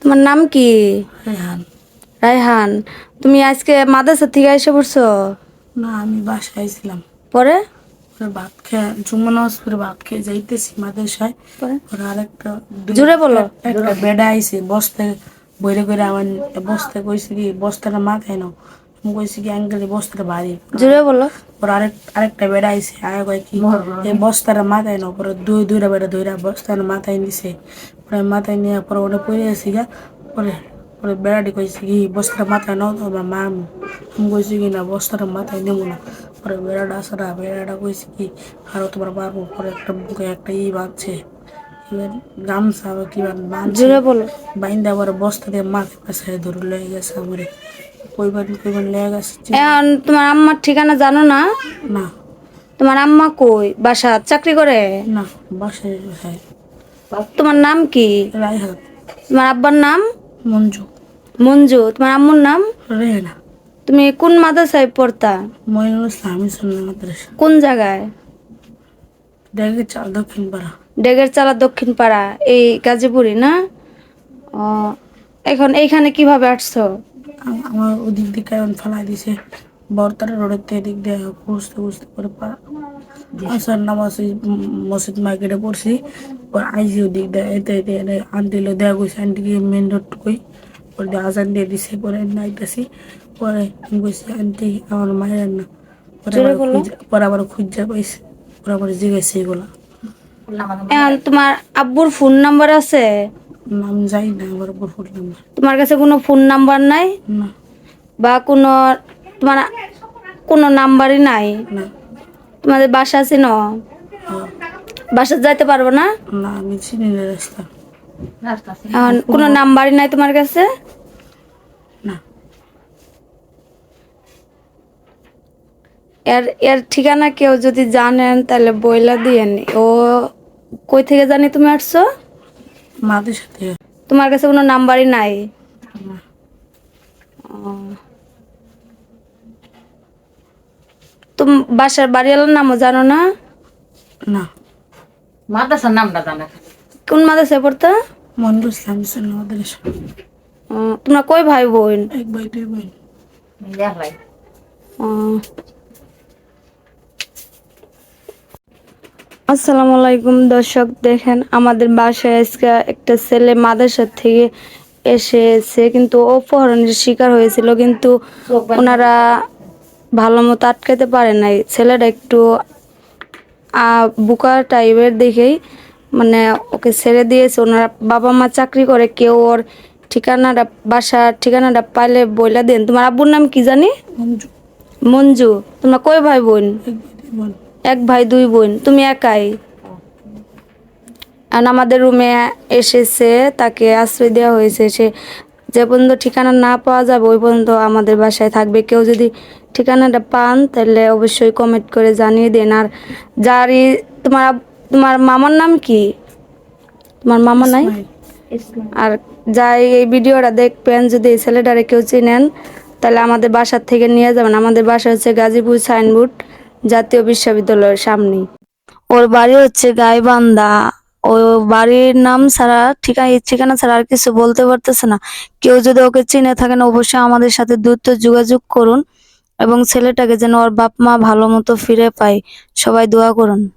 তোমার নাম কি? রায়হান রায়হান তুমি আজকে মাদ্রাসা থেকে এসে পড়ছো? না আমি বাসায় ছিলাম পরে? ভাত খেয়ে জুম্মা নামাজ পরে ভাত খেয়ে যাইতেছি মাদ্রাসায়। পরে? পরে আরেকটা জুড়ে বলো। একটা বেডা আইছে বস্তায় বইরে করে আমার বস্তা কইছে কি বস্তাটা মাথায় নাও। আমি কইছি কি আঙ্কেল এই বস্তাটা ভারী জোরে বলো। পরে আরেক আরেকটা বেড়া আইছে আয় কয় কি এই বস্তাটা মাথায় নাও পরে দুই দুইটা বেড়া দুইটা বস্তাটা মাথায় নিছে। পরে মাথায় নিয়ে পরে ওটা পড়ে আসি গা পরে পরে বেড়াটি কইছে কি বস্তাটা মাথায় নাও তো আমার মা আমি আমি কইছি কি না বস্তাটা মাথায় নেব না। পরে বেড়াটা আসরা বেড়াটা কইছে কি আরও তোমার মারবো পরে একটা বুকে একটা ই বাঁধছে। এবার গামছা বা কি বাঁধছে জোরে বলো। বাইন্দা আবার বস্তা দিয়ে মাথায় পাশে ধরে লয়ে গেছে আমার কইবার কইবার লয়ে গেছে। এখন তোমার আম্মার ঠিকানা জানো না? না। তোমার আম্মা কই? বাসা চাকরি করে? না বাসায় হ্যাঁ। তোমার নাম কি? রায়হাত তোমার আব্বার নাম? মঞ্জু। মঞ্জু। তোমার আম্মুর নাম? রেহেনা। তুমি কোন মাদ্রাসায় পড়তা? মহিনুল ইসলামী মাদ্রাসা। কোন জায়গায়? দেখে চাল দক্ষিণ পাড়া। ডেগের চালা দক্ষিণ পাড়া এই গাজীপুরি না? ও এখন এইখানে কীভাবে আসছো? আম- আমার ওদিক দিকে এখন ফেলাই দিছে। বরতারা রোডের এদিক দিয়ে খুঁজতে খুঁজতে করে আসার নামাজ ওই মসজিদ মার্কেটে পড়ছি। আইসি ওদিক দিয়ে এতে এতে এনে আন্টি লো দেওয়া গেছে আন্টিকে মেন রোড কই? পরে দিয়ে আজান দিয়ে দিছে পরে নাইতেছি। পরে আমি কইছি আন্টি আমার মায়ের না। পরে আবার খুঁজে- পাইছে পরে আবার জিজ্ঞাসা এগুলা তোমার আব্বুর ফোন নাম্বার আছে? নাম যাই না আমার উপর ফুল নাম্বার তোমার কাছে কোনো ফোন নাম্বার নাই? না। বা কোনো তোমার কোনো নাম্বারই নাই? না। তোমাদের বাসা আছে ন? হ্যাঁ। বাসা যাইতে পারব না? না আমি চিনি না রাস্তা। এখন কোনো নাম্বারই নাই তোমার কাছে? না। এর এর ঠিকানা কেউ যদি জানেন তাহলে বইলা দিয়েন। ও কই থেকে জানি তুমি আসছো? মাদের সাথে। তোমার কাছে কোনো নাম্বারই নাই। তুম বাসার বাড়িওয়ালার নামও জানো না? না। মাদ্রাসার নামটা জানা? কোন মাদ্রাসায় পড়তো? মন্ডল ইসলাম মাদ্রাসা তোমরা কই ভাই বোন এক ভাই দুই বোন দেখলাই আসসালামু আলাইকুম দর্শক দেখেন আমাদের বাসায় আজকে একটা ছেলে মাদ্রাসা থেকে এসেছে কিন্তু অপহরণের শিকার হয়েছিল কিন্তু ওনারা ভালো মতো আটকাতে পারে নাই। ছেলেটা একটু বুকা টাইপের দেখেই মানে ওকে ছেড়ে দিয়েছে। ওনারা বাবা মা চাকরি করে কেউ ওর ঠিকানাটা বাসার ঠিকানাটা পাইলে বইলা দেন। তোমার আব্বুর নাম কি জানি? মঞ্জু। মঞ্জু। তোমরা কই ভাই বোন। এক ভাই দুই বোন। তুমি একাই। আর আমাদের রুমে এসেছে তাকে আশ্রয় দেওয়া হয়েছে। সে যে পর্যন্ত ঠিকানা না পাওয়া যাবে ওই পর্যন্ত আমাদের বাসায় থাকবে। কেউ যদি ঠিকানাটা পান তাহলে অবশ্যই কমেন্ট করে জানিয়ে দেন। আর যারই তোমার তোমার মামার নাম কি? তোমার মামা নাই? আর যাই এই ভিডিওটা দেখবেন যদি এই ছেলেটারে কেউ চিনেন তাহলে আমাদের বাসার থেকে নিয়ে যাবেন। আমাদের বাসা হচ্ছে গাজীপুর সাইনবোর্ড। জাতীয় বিশ্ববিদ্যালয়ের সামনে ওর বাড়ি হচ্ছে গাইবান্ধা। ও বাড়ির নাম ছাড়া, ঠিকানা ঠিকানা ছাড়া আর কিছু বলতে পারতেছে না। কেউ যদি ওকে চিনে থাকেন, অবশ্যই আমাদের সাথে দ্রুত যোগাযোগ করুন এবং ছেলেটাকে যেন ওর বাপ মা ভালো মতো ফিরে পায়। সবাই দোয়া করুন।